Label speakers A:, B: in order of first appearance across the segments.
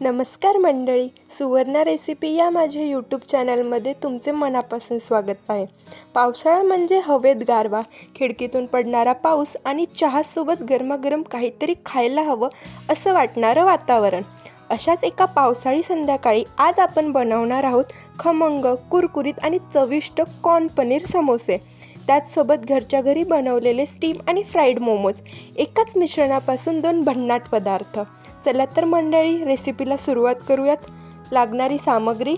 A: नमस्कार मंडळी सुवर्णा रेसिपी या माझ्या यूट्यूब चॅनलमध्ये तुमचे मनापासून स्वागत आहे. पावसाळा म्हणजे हवेत गारवा खिडकीतून पडणारा पाऊस आणि चहासोबत गरमागरम काहीतरी खायला हवं असं वाटणारं वातावरण. अशाच एका पावसाळी संध्याकाळी आज आपण बनवणार आहोत खमंग कुरकुरीत आणि चविष्ट कॉर्न पनीर समोसे. त्याचसोबत घरच्या घरी बनवलेले स्टीम आणि फ्राईड मोमोज एकाच मिश्रणापासून दोन भन्नाट पदार्थ. चला तर मंडळी रेसिपीला सुरुवात करूयात. लागणारी सामग्री.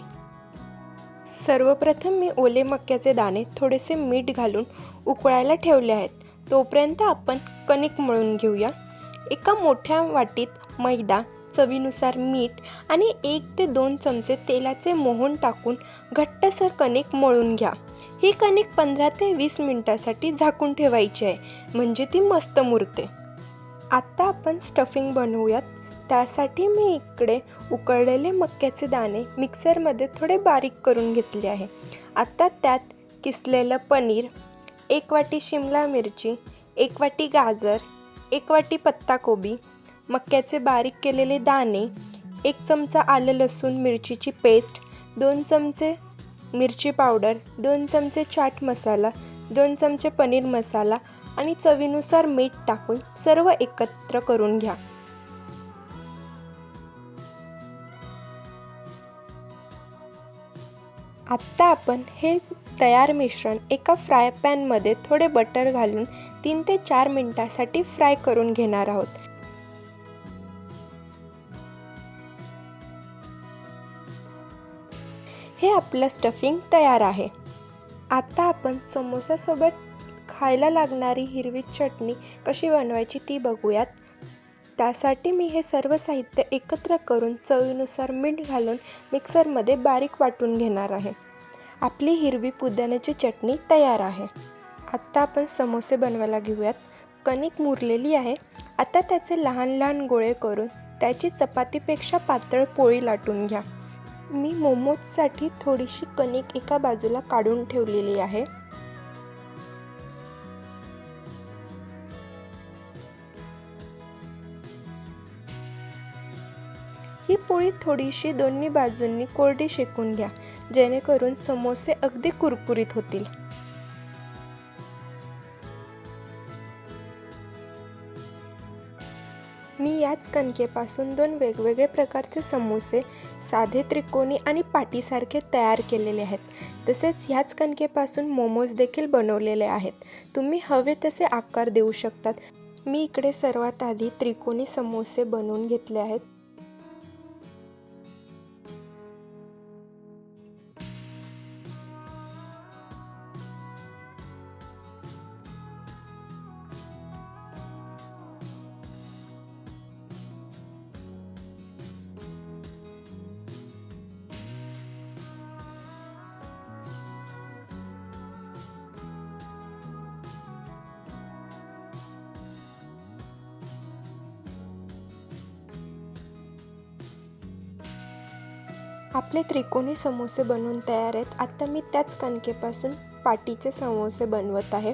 A: सर्वप्रथम मी ओले मक्याचे दाणे थोडेसे मीठ घालून उकळायला ठेवले आहेत. तोपर्यंत आपण कणिक मळून घेऊया. एका मोठ्या वाटीत मैदा चवीनुसार मीठ आणि एक ते दोन चमचे तेलाचे मोहन टाकून घट्टसर कणिक मळून घ्या. ही कणिक पंधरा ते वीस मिनटासाठी झाकून ठेवायची आहे म्हणजे ती मस्त मुरते. आत्ता आपण स्टफिंग बनवूयात. त्यासाठी मी इकडे उकळलेले मक्याचे दाणे मिक्सरमध्ये थोडे बारीक करून घेतले आहे. आत्ता त्यात किसलेलं पनीर एक वाटी शिमला मिरची एक वाटी गाजर एक वाटी पत्ताकोबी मक्याचे बारीक केलेले दाणे एक चमचा आलं लसूण मिरचीची पेस्ट दोन चमचे मिरची पावडर दोन चमचे चाट मसाला दोन चमचे पनीर मसाला आणि चवीनुसार मीठ टाकून सर्व एकत्र करून घ्या. आत्ता आपण हे तयार मिश्रण एका फ्राय पॅनमध्ये थोडे बटर घालून तीन ते चार मिनटासाठी फ्राय करून घेणार आहोत. हे आपलं स्टफिंग तयार आहे. आता आपण समोसासोबत खायला लागणारी हिरवी चटणी कशी बनवायची ती बघूयात. त्यासाठी मी हे सर्व साहित्य एकत्र करून चवीनुसार मीठ घालून मिक्सरमध्ये बारीक वाटून घेणार आहे. आपली हिरवी पुदिन्याची चटणी तयार आहे. आत्ता आपण समोसे बनवायला घेऊयात. कणिक मुरलेली आहे. आता त्याचे लहान लहान गोळे करून त्याची चपातीपेक्षा पातळ पोळी लाटून घ्या. मी मोमोजसाठी थोडीशी कणिक एका बाजूला काढून ठेवलेली आहे. ही पोळी थोडीशी दोन्ही बाजूंनी कोरडी शेकून घ्या जेणेकरून समोसे अगदी कुरकुरीत होतील. मी याच कणकेपासून दोन वेगवेगळे प्रकारचे समोसे साधे त्रिकोणी आणि पाटीसारखे तयार केलेले आहेत. तसेच ह्याच कणकेपासून मोमोज देखील बनवलेले आहेत. तुम्ही हवे तसे आकार देऊ शकतात. मी इकडे सर्वात आधी त्रिकोणी समोसे बनवून घेतले आहेत. आपले त्रिकोणी समोसे बनवून तयार आहेत. आता मी त्याच कणकेपासून पाटीचे समोसे बनवत आहे.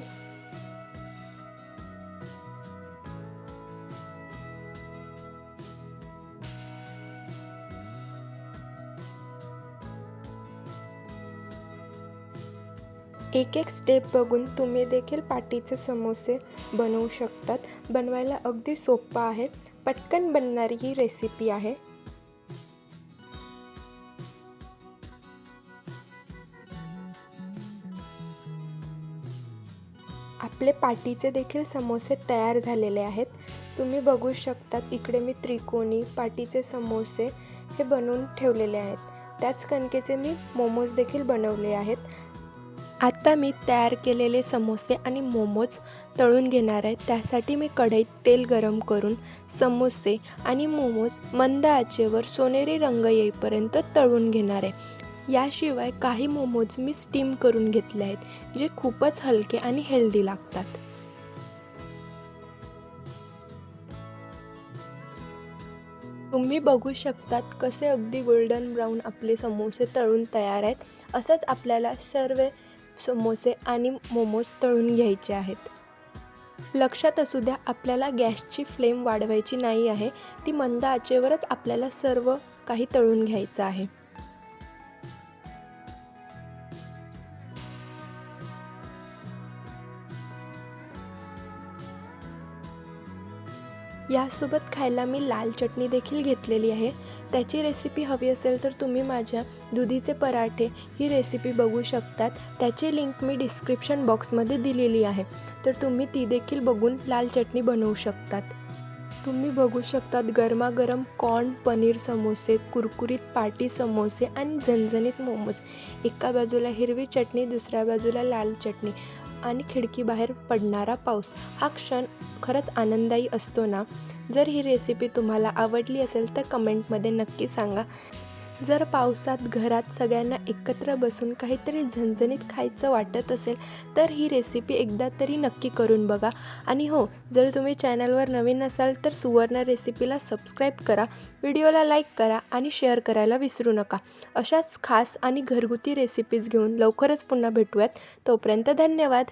A: एक एक स्टेप बघून तुम्ही देखील पाटीचे समोसे बनवू शकतात. बनवायला अगदी सोपं आहे. पटकन बनणारी ही रेसिपी आहे. आपले पाटीचे देखील समोसे तयार झालेले आहेत. तुम्ही बघू शकतात इकडे मी त्रिकोणी पाटीचे समोसे हे बनवून ठेवलेले आहेत. त्याच कणकेचे मी मोमोज देखील बनवले आहेत. आत्ता मी तयार केलेले समोसे आणि मोमोज तळून घेणार आहे. त्यासाठी मी कढईत तेल गरम करून समोसे आणि मोमोज मंद आचेवर सोनेरी रंग येईपर्यंत तळून घेणार आहे. याशिवाय काही मोमोज मी स्टीम करून घेतले आहेत जे खूपच हलके आणि हेल्दी लागतात. तुम्ही बघू शकतात कसे अगदी गोल्डन ब्राऊन आपले समोसे तळून तयार आहेत असंच आपल्याला सर्व समोसे आणि मोमोज तळून घ्यायचे आहेत. लक्षात असू द्या आपल्याला गॅसची फ्लेम वाढवायची नाही आहे ती मंद आचेवरच आपल्याला सर्व काही तळून घ्यायचं आहे. यासोबत खायला मी लाल चटणी देखील घेतलेली आहे. त्याची रेसिपी हवी असेल तर तुम्ही माझ्या दुधीचे पराठे ही रेसिपी बघू शकतात. त्याची लिंक मी डिस्क्रिप्शन बॉक्समध्ये दिलेली आहे. तर तुम्ही ती देखील बघून लाल चटणी बनवू शकतात. तुम्ही बघू शकतात गरमागरम कॉर्न पनीर समोसे कुरकुरीत पाटी समोसे आणि झणझणीत मोमोज. एका बाजूला हिरवी चटणी दुसऱ्या बाजूला लाल चटणी. आणि खिडकीबाहेर पडणारा पाऊस. हा क्षण खरंच आनंददायी असतो ना? जर ही रेसिपी तुम्हाला आवडली असेल तर कमेंटमध्ये नक्की सांगा. जर पावसात घरात सगळ्यांना एकत्र बसून काहीतरी झणझणीत खायचं वाटत असेल तर ही रेसिपी एकदा तरी नक्की करून बघा. आणि हो जर तुम्ही चॅनलवर नवीन असाल तर सुवर्ण रेसिपीला सबस्क्राईब करा व्हिडिओला लाईक करा आणि शेअर करायला विसरू नका. अशाच खास आणि घरगुती रेसिपीज घेऊन लवकरच पुन्हा भेटूयात. तोपर्यंत धन्यवाद.